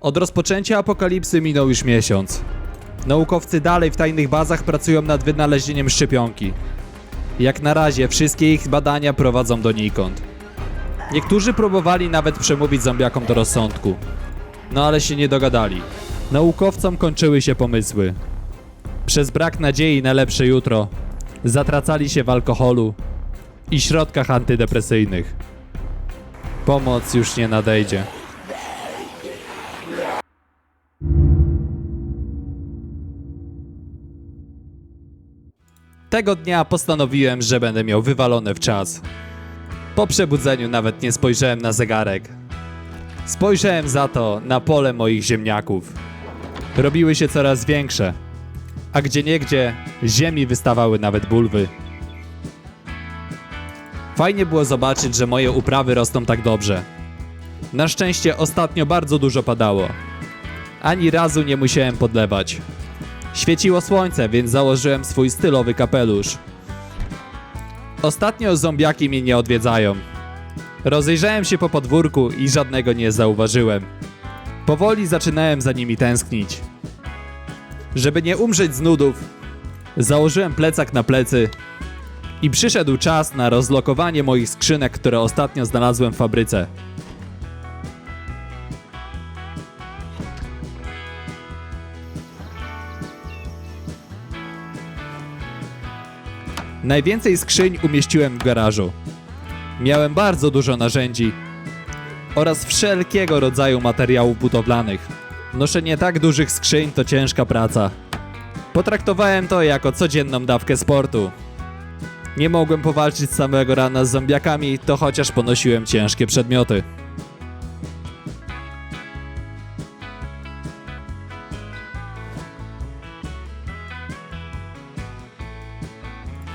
Od rozpoczęcia apokalipsy minął już miesiąc. Naukowcy dalej w tajnych bazach pracują nad wynalezieniem szczepionki. Jak na razie wszystkie ich badania prowadzą donikąd. Niektórzy próbowali nawet przemówić zombiakom do rozsądku. No ale się nie dogadali. Naukowcom kończyły się pomysły. Przez brak nadziei na lepsze jutro zatracali się w alkoholu i środkach antydepresyjnych. Pomoc już nie nadejdzie. Tego dnia postanowiłem, że będę miał wywalone w czas. Po przebudzeniu nawet nie spojrzałem na zegarek. Spojrzałem za to na pole moich ziemniaków. Robiły się coraz większe, a gdzieniegdzie z ziemi wystawały nawet bulwy. Fajnie było zobaczyć, że moje uprawy rosną tak dobrze. Na szczęście ostatnio bardzo dużo padało. Ani razu nie musiałem podlewać. Świeciło słońce, więc założyłem swój stylowy kapelusz. Ostatnio zombiaki mnie nie odwiedzają. Rozejrzałem się po podwórku i żadnego nie zauważyłem. Powoli zaczynałem za nimi tęsknić. Żeby nie umrzeć z nudów, założyłem plecak na plecy i przyszedł czas na rozlokowanie moich skrzynek, które ostatnio znalazłem w fabryce. Najwięcej skrzyń umieściłem w garażu. Miałem bardzo dużo narzędzi oraz wszelkiego rodzaju materiałów budowlanych. Noszenie tak dużych skrzyń to ciężka praca. Potraktowałem to jako codzienną dawkę sportu. Nie mogłem powalczyć samego rana z zombiakami, to chociaż ponosiłem ciężkie przedmioty.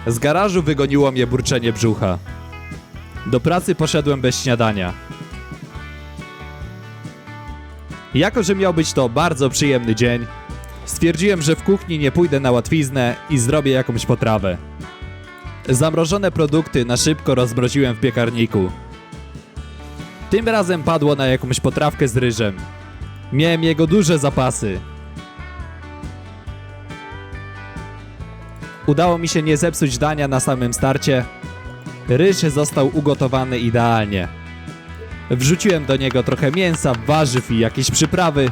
Z garażu wygoniło mnie burczenie brzucha. Do pracy poszedłem bez śniadania. Jako, że miał być to bardzo przyjemny dzień, stwierdziłem, że w kuchni nie pójdę na łatwiznę i zrobię jakąś potrawę. Zamrożone produkty na szybko rozmroziłem w piekarniku. Tym razem padło na jakąś potrawkę z ryżem. Miałem jego duże zapasy. Udało mi się nie zepsuć dania na samym starcie. Ryż został ugotowany idealnie. Wrzuciłem do niego trochę mięsa, warzyw i jakieś przyprawy.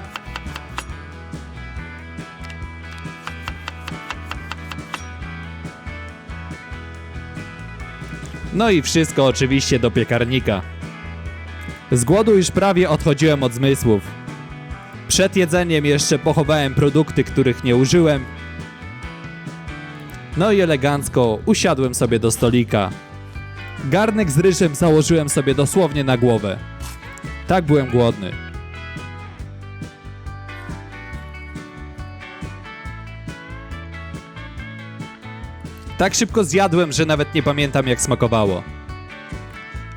No i wszystko oczywiście do piekarnika. Z głodu już prawie odchodziłem od zmysłów. Przed jedzeniem jeszcze pochowałem produkty, których nie użyłem. No i elegancko usiadłem sobie do stolika. Garnek z ryżem założyłem sobie dosłownie na głowę. Tak byłem głodny. Tak szybko zjadłem, że nawet nie pamiętam jak smakowało.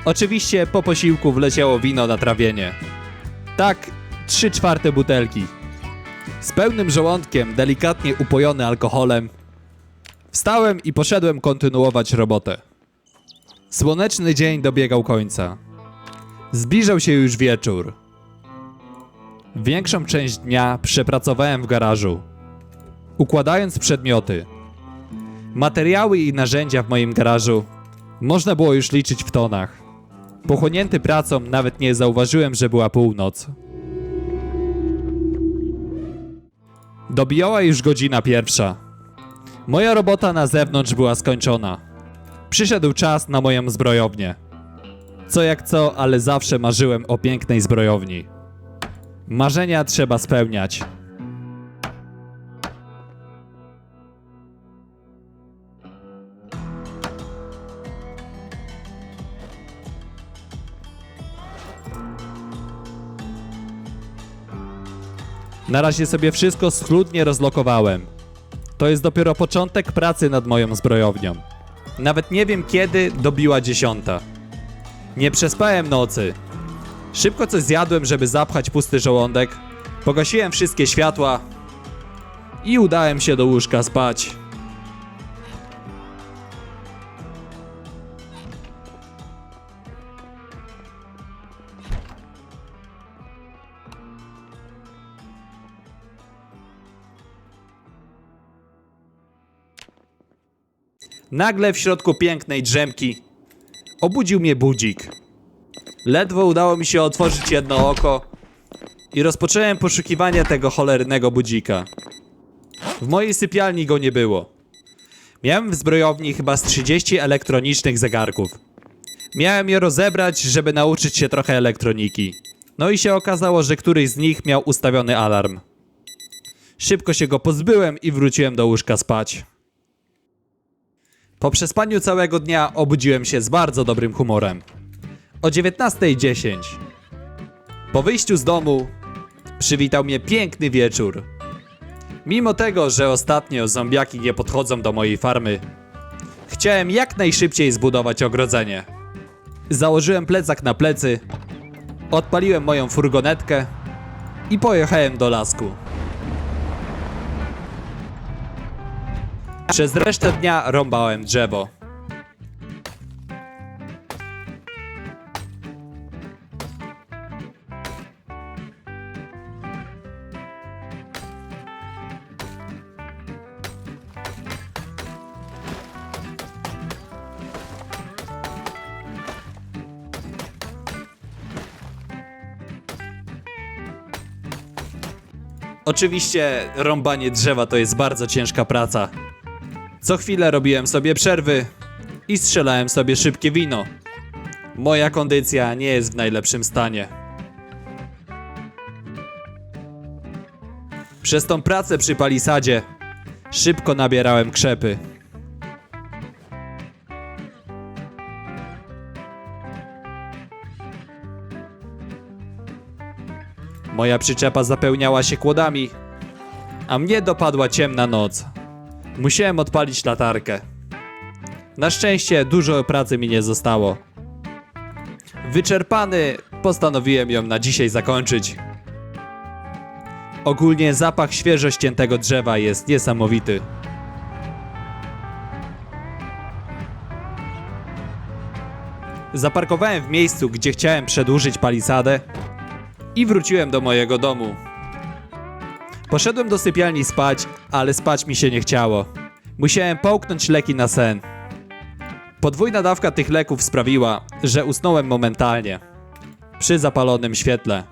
Oczywiście po posiłku wleciało wino na trawienie. Tak, trzy czwarte butelki. Z pełnym żołądkiem, delikatnie upojony alkoholem, wstałem i poszedłem kontynuować robotę. Słoneczny dzień dobiegał końca. Zbliżał się już wieczór. Większą część dnia przepracowałem w garażu, układając przedmioty. Materiały i narzędzia w moim garażu można było już liczyć w tonach. Pochłonięty pracą nawet nie zauważyłem, że była północ. Dobijała już godzina pierwsza. Moja robota na zewnątrz była skończona. Przyszedł czas na moją zbrojownię. Co jak co, ale zawsze marzyłem o pięknej zbrojowni. Marzenia trzeba spełniać. Na razie sobie wszystko schludnie rozlokowałem. To jest dopiero początek pracy nad moją zbrojownią. Nawet nie wiem kiedy dobiła dziesiąta. Nie przespałem nocy. Szybko coś zjadłem, żeby zapchać pusty żołądek. Pogasiłem wszystkie światła i udałem się do łóżka spać. Nagle w środku pięknej drzemki obudził mnie budzik. Ledwo udało mi się otworzyć jedno oko i rozpocząłem poszukiwanie tego cholernego budzika. W mojej sypialni go nie było. Miałem w zbrojowni chyba z 30 elektronicznych zegarków. Miałem je rozebrać, żeby nauczyć się trochę elektroniki. No i się okazało, że któryś z nich miał ustawiony alarm. Szybko się go pozbyłem i wróciłem do łóżka spać. Po przespaniu całego dnia obudziłem się z bardzo dobrym humorem. O 19.10 po wyjściu z domu przywitał mnie piękny wieczór. Mimo tego, że ostatnio zombiaki nie podchodzą do mojej farmy, chciałem jak najszybciej zbudować ogrodzenie. Założyłem plecak na plecy, odpaliłem moją furgonetkę i pojechałem do lasku. Przez resztę dnia rąbałem drzewo. Oczywiście rąbanie drzewa to jest bardzo ciężka praca. Co chwilę robiłem sobie przerwy i strzelałem sobie szybkie wino. Moja kondycja nie jest w najlepszym stanie. Przez tą pracę przy palisadzie szybko nabierałem krzepy. Moja przyczepa zapełniała się kłodami, a mnie dopadła ciemna noc. Musiałem odpalić latarkę. Na szczęście dużo pracy mi nie zostało. Wyczerpany, postanowiłem ją na dzisiaj zakończyć. Ogólnie zapach świeżo ściętego drzewa jest niesamowity. Zaparkowałem w miejscu, gdzie chciałem przedłużyć palisadę i wróciłem do mojego domu. Poszedłem do sypialni spać, ale spać mi się nie chciało. Musiałem połknąć leki na sen. Podwójna dawka tych leków sprawiła, że usnąłem momentalnie. Przy zapalonym świetle.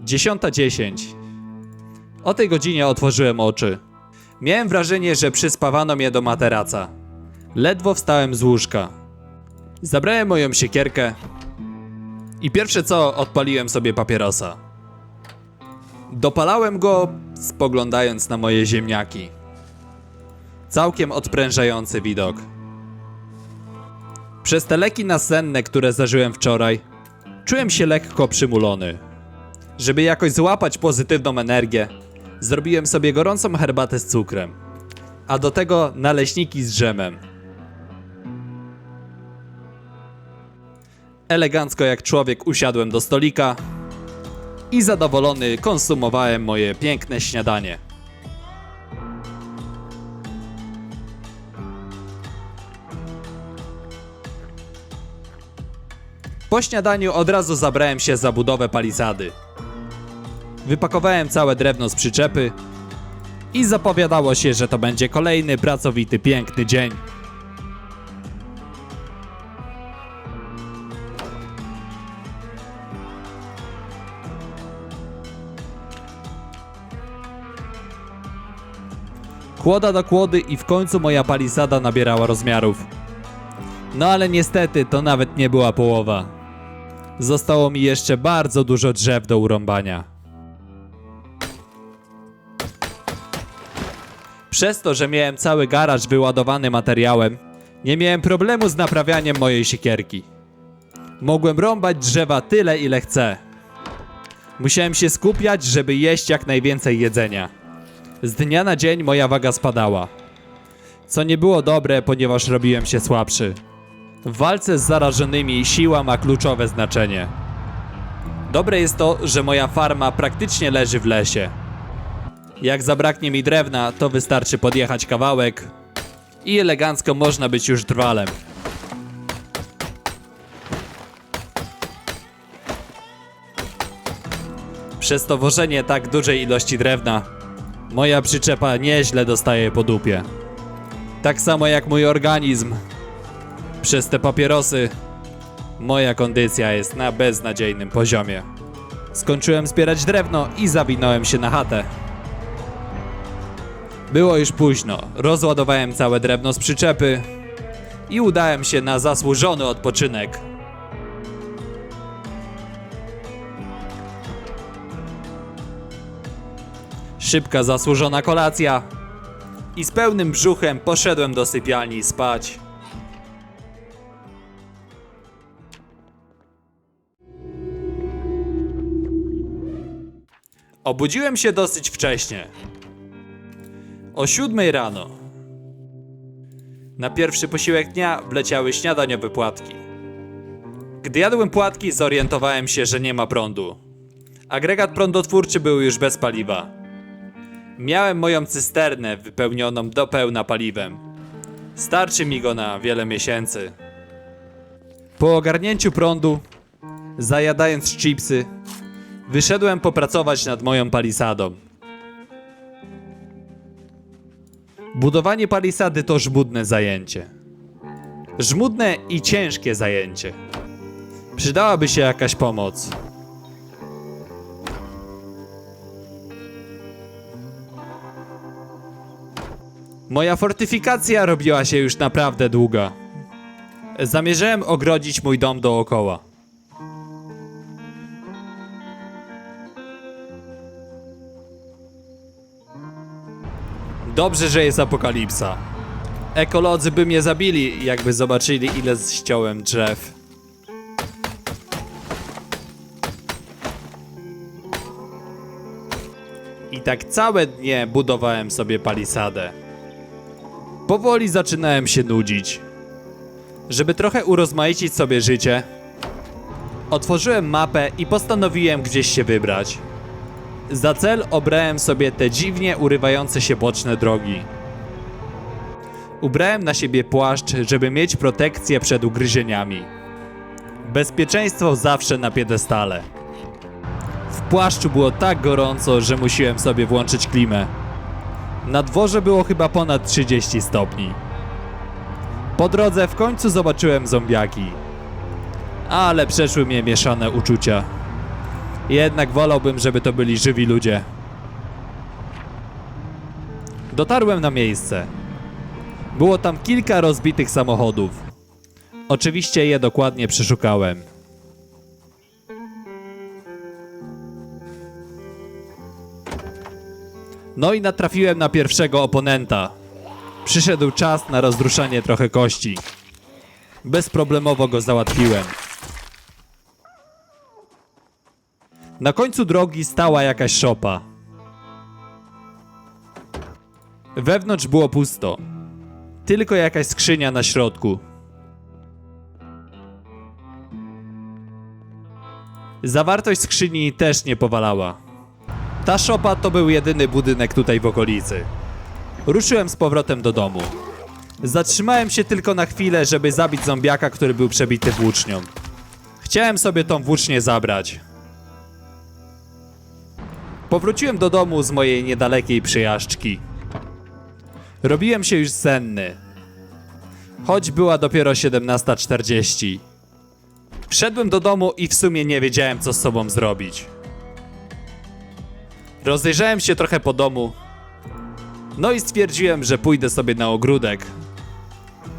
Dziesiąta dziesięć. O tej godzinie otworzyłem oczy. Miałem wrażenie, że przyspawano mnie do materaca. Ledwo wstałem z łóżka. Zabrałem moją siekierkę i pierwsze co odpaliłem sobie papierosa. Dopalałem go, spoglądając na moje ziemniaki. Całkiem odprężający widok. Przez te leki nasenne, które zażyłem wczoraj, czułem się lekko przymulony. Żeby jakoś złapać pozytywną energię, zrobiłem sobie gorącą herbatę z cukrem, a do tego naleśniki z drzemem. Elegancko jak człowiek usiadłem do stolika i zadowolony konsumowałem moje piękne śniadanie. Po śniadaniu od razu zabrałem się za budowę palisady. Wypakowałem całe drewno z przyczepy i zapowiadało się, że to będzie kolejny pracowity, piękny dzień. Kłoda do kłody i w końcu moja palisada nabierała rozmiarów. No ale niestety to nawet nie była połowa. Zostało mi jeszcze bardzo dużo drzew do urąbania. Przez to, że miałem cały garaż wyładowany materiałem, nie miałem problemu z naprawianiem mojej siekierki. Mogłem rąbać drzewa tyle, ile chcę. Musiałem się skupiać, żeby jeść jak najwięcej jedzenia. Z dnia na dzień moja waga spadała. Co nie było dobre, ponieważ robiłem się słabszy. W walce z zarażonymi siła ma kluczowe znaczenie. Dobre jest to, że moja farma praktycznie leży w lesie. Jak zabraknie mi drewna, to wystarczy podjechać kawałek i elegancko można być już drwalem. Przez to wożenie tak dużej ilości drewna, moja przyczepa nieźle dostaje po dupie. Tak samo jak mój organizm. Przez te papierosy, moja kondycja jest na beznadziejnym poziomie. Skończyłem zbierać drewno i zawinąłem się na chatę. Było już późno, rozładowałem całe drewno z przyczepy i udałem się na zasłużony odpoczynek. Szybka zasłużona kolacja i z pełnym brzuchem poszedłem do sypialni spać. Obudziłem się dosyć wcześnie. O siódmej rano. Na pierwszy posiłek dnia wleciały śniadaniowe płatki. Gdy jadłem płatki, zorientowałem się, że nie ma prądu. Agregat prądotwórczy był już bez paliwa. Miałem moją cysternę wypełnioną do pełna paliwem. Starczy mi go na wiele miesięcy. Po ogarnięciu prądu, zajadając chipsy, wyszedłem popracować nad moją palisadą. Budowanie palisady to żmudne zajęcie. Żmudne i ciężkie zajęcie. Przydałaby się jakaś pomoc. Moja fortyfikacja robiła się już naprawdę długa. Zamierzałem ogrodzić mój dom dookoła. Dobrze, że jest apokalipsa. Ekolodzy by mnie zabili, jakby zobaczyli, ile ściąłem drzew. I tak całe dnie budowałem sobie palisadę. Powoli zaczynałem się nudzić. Żeby trochę urozmaicić sobie życie, otworzyłem mapę i postanowiłem gdzieś się wybrać. Za cel obrałem sobie te dziwnie urywające się boczne drogi. Ubrałem na siebie płaszcz, żeby mieć protekcję przed ugryzieniami. Bezpieczeństwo zawsze na piedestale. W płaszczu było tak gorąco, że musiałem sobie włączyć klimę. Na dworze było chyba ponad 30 stopni. Po drodze w końcu zobaczyłem zombiaki. Ale przeszły mnie mieszane uczucia. Jednak wolałbym, żeby to byli żywi ludzie. Dotarłem na miejsce. Było tam kilka rozbitych samochodów. Oczywiście je dokładnie przeszukałem. No i natrafiłem na pierwszego oponenta. Przyszedł czas na rozruszanie trochę kości. Bezproblemowo go załatwiłem. Na końcu drogi stała jakaś szopa. Wewnątrz było pusto. Tylko jakaś skrzynia na środku. Zawartość skrzyni też nie powalała. Ta szopa to był jedyny budynek tutaj w okolicy. Ruszyłem z powrotem do domu. Zatrzymałem się tylko na chwilę, żeby zabić zombiaka, który był przebity włócznią. Chciałem sobie tą włócznię zabrać. Powróciłem do domu z mojej niedalekiej przyjażdżki. Robiłem się już senny. Choć była dopiero 17.40. Wszedłem do domu i w sumie nie wiedziałem, co z sobą zrobić. Rozejrzałem się trochę po domu. No i stwierdziłem, że pójdę sobie na ogródek.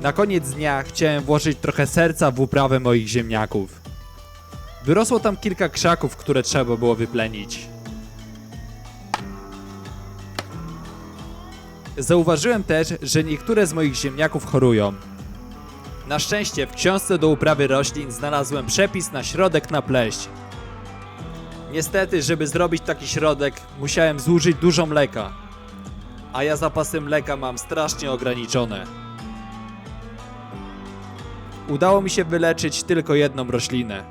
Na koniec dnia chciałem włożyć trochę serca w uprawę moich ziemniaków. Wyrosło tam kilka krzaków, które trzeba było wyplenić. Zauważyłem też, że niektóre z moich ziemniaków chorują. Na szczęście w książce do uprawy roślin znalazłem przepis na środek na pleść. Niestety, żeby zrobić taki środek, musiałem zużyć dużo mleka. A ja zapasy mleka mam strasznie ograniczone. Udało mi się wyleczyć tylko jedną roślinę.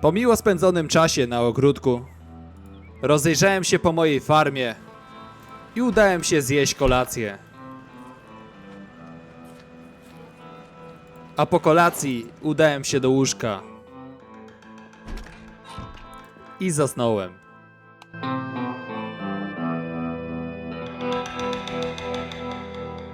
Po miło spędzonym czasie na ogródku, rozejrzałem się po mojej farmie i udałem się zjeść kolację. A po kolacji udałem się do łóżka i zasnąłem.